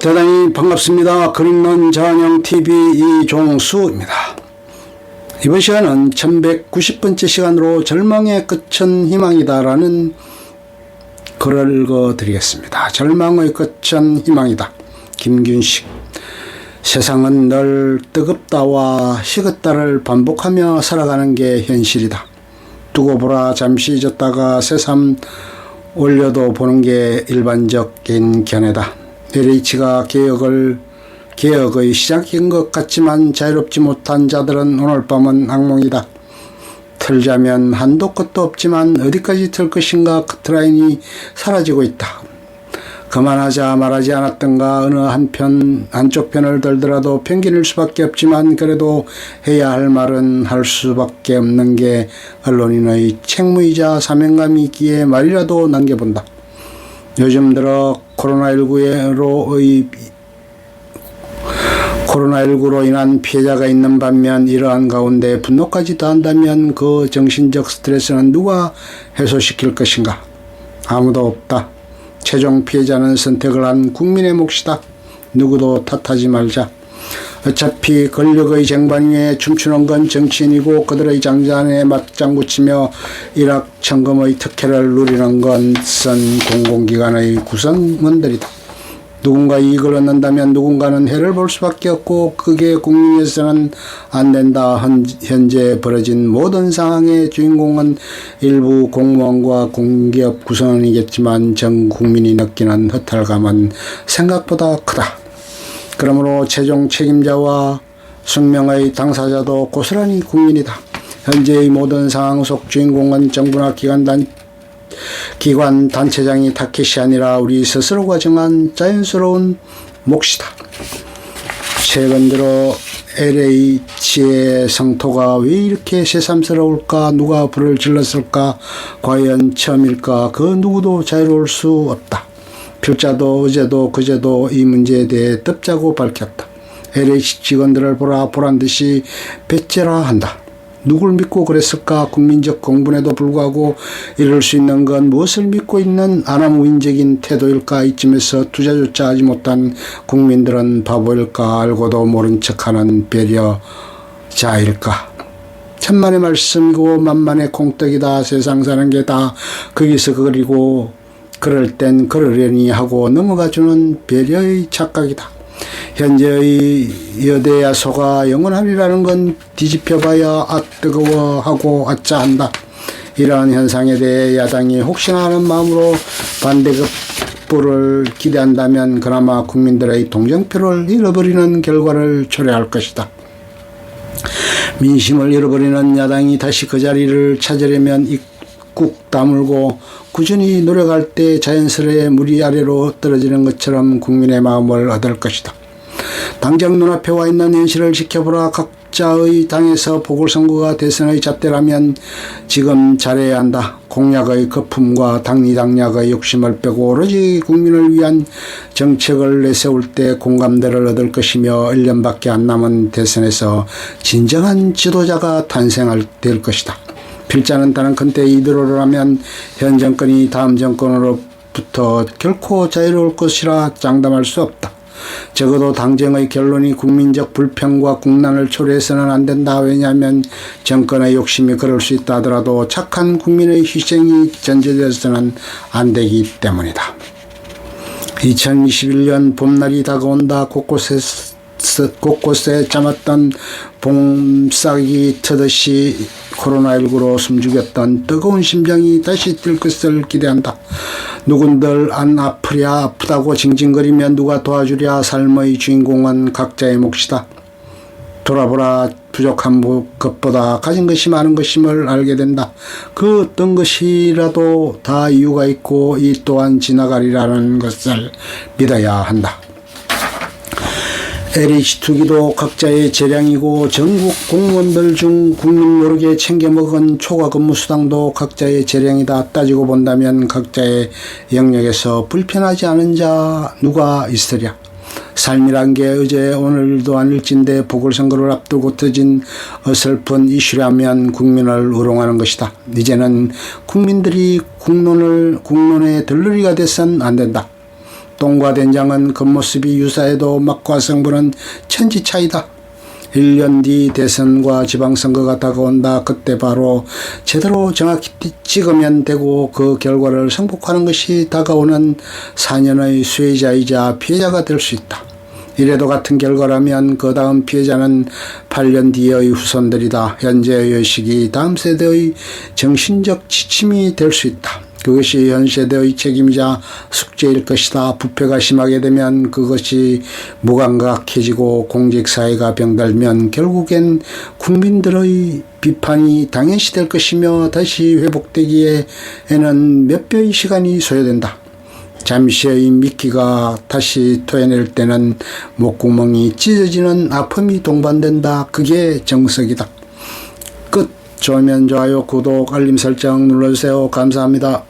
대단히 반갑습니다. 그림론 전형TV 이종수입니다. 이번 시간은 1190번째 시간으로 절망의 끝은 희망이다라는 글을 읽어드리겠습니다. 절망의 끝은 희망이다. 김균식 세상은 늘 뜨겁다와 식었다를 반복하며 살아가는 게 현실이다. 두고 보라 잠시 잊었다가 새삼 올려도 보는 게 일반적인 견해다. LH가 개혁을 개혁의 시작인 것 같지만 자유롭지 못한 자들은 오늘 밤은 악몽이다. 틀자면 한도 끝도 없지만 어디까지 틀 것인가 커트라인이 사라지고 있다. 그만하자 말하지 않았던가 어느 한편 한쪽 편을 들더라도 편견일 수밖에 없지만 그래도 해야 할 말은 할 수밖에 없는 게 언론인의 책무이자 사명감이 있기에 말이라도 남겨본다. 요즘 들어 코로나19의 코로나19로 인한 피해자가 있는 반면 이러한 가운데 분노까지 더한다면 그 정신적 스트레스는 누가 해소시킬 것인가? 아무도 없다. 최종 피해자는 선택을 한 국민의 몫이다. 누구도 탓하지 말자. 어차피 권력의 쟁반 위에 춤추는 건 정치인이고 그들의 장잔에 맞장구치며 일확천금의 특혜를 누리는 것은 공공기관의 구성원들이다. 누군가 이익을 얻는다면 누군가는 해를 볼 수밖에 없고 그게 국민에서는 안 된다. 현재 벌어진 모든 상황의 주인공은 일부 공무원과 공기업 구성원이겠지만 전 국민이 느끼는 허탈감은 생각보다 크다. 그러므로 최종 책임자와 숙명의 당사자도 고스란히 국민이다. 현재의 모든 상황 속 주인공은 정부나 기관 단 기관 단체장이 타켓이 아니라 우리 스스로가 정한 자연스러운 몫이다. 최근 들어 LH의 성토가 왜 이렇게 새삼스러울까? 누가 불을 질렀을까? 과연 처음일까? 그 누구도 자유로울 수 없다. 필자도 어제도 그제도 이 문제에 대해 덥자고 밝혔다. LH 직원들을 보라 보란 듯이 배째라 한다. 누굴 믿고 그랬을까? 국민적 공분에도 불구하고 이럴 수 있는 건 무엇을 믿고 있는 아나무인적인 태도일까? 이쯤에서 투자조차 하지 못한 국민들은 바보일까? 알고도 모른 척하는 배려자일까? 천만의 말씀이고 만만의 콩떡이다. 세상 사는 게 다 거기서 그리고 그럴 땐 그러려니 하고 넘어가주는 배려의 착각이다. 현재의 여대 야 소가 영원하리라는 건 뒤집혀봐야 아 뜨거워 하고 아짜 한다. 이러한 현상에 대해 야당이 혹시나 하는 마음으로 반대급부를 기대한다면 그나마 국민들의 동정표를 잃어버리는 결과를 초래할 것이다. 민심을 잃어버리는 야당이 다시 그 자리를 찾으려면 입국 다물고 꾸준히 노력할 때 자연스레 물이 아래로 떨어지는 것처럼 국민의 마음을 얻을 것이다. 당장 눈앞에 와 있는 현실을 지켜보라 각자의 당에서 보궐선거가 대선의 잣대라면 지금 잘해야 한다. 공약의 거품과 당리당략의 욕심을 빼고 오로지 국민을 위한 정책을 내세울 때 공감대를 얻을 것이며 1년밖에 안 남은 대선에서 진정한 지도자가 탄생할 될 것이다. 필자는 다른 컨대 이대로라면 현 정권이 다음 정권으로부터 결코 자유로울 것이라 장담할 수 없다. 적어도 당정의 결론이 국민적 불평과 국난을 초래해서는 안 된다. 왜냐하면 정권의 욕심이 그럴 수 있다 하더라도 착한 국민의 희생이 전제되어서는 안 되기 때문이다. 2021년 봄날이 다가온다. 곳곳에 곳곳에 참았던 봄싹이 트듯이 코로나19로 숨죽였던 뜨거운 심장이 다시 뛸 것을 기대한다. 누군들 안 아프랴 아프다고 징징거리면 누가 도와주랴 삶의 주인공은 각자의 몫이다. 돌아보라 부족한 것보다 가진 것이 많은 것임을 알게 된다. 그 어떤 것이라도 다 이유가 있고 이 또한 지나가리라는 것을 믿어야 한다. LH2 기도 각자의 재량이고 전국 공무원들 중 국민 모르게 챙겨 먹은 초과 근무 수당도 각자의 재량이다 따지고 본다면 각자의 영역에서 불편하지 않은 자 누가 있으랴. 삶이란 게 어제 오늘도 아닐진데 보궐선거를 앞두고 터진 어설픈 이슈라면 국민을 우롱하는 것이다. 이제는 국민들이 국론을 국론의 들러리가 돼선 안 된다. 똥과 된장은 겉모습이 유사해도 맛과 성분은 천지 차이다. 1년 뒤 대선과 지방선거가 다가온다. 그때 바로 제대로 정확히 찍으면 되고 그 결과를 승복하는 것이 다가오는 4년의 수혜자이자 피해자가 될 수 있다. 이래도 같은 결과라면 그 다음 피해자는 8년 뒤의 후손들이다. 현재의 시기 다음 세대의 정신적 지침이 될 수 있다. 그것이 현 세대의 책임이자 숙제일 것이다. 부패가 심하게 되면 그것이 무감각해지고 공직사회가 병들면 결국엔 국민들의 비판이 당연시 될 것이며 다시 회복되기에는 몇 배의 시간이 소요된다. 잠시의 미끼가 다시 토해낼 때는 목구멍이 찢어지는 아픔이 동반된다. 그게 정석이다. 끝. 좋으면 좋아요, 구독, 알림 설정 눌러주세요. 감사합니다.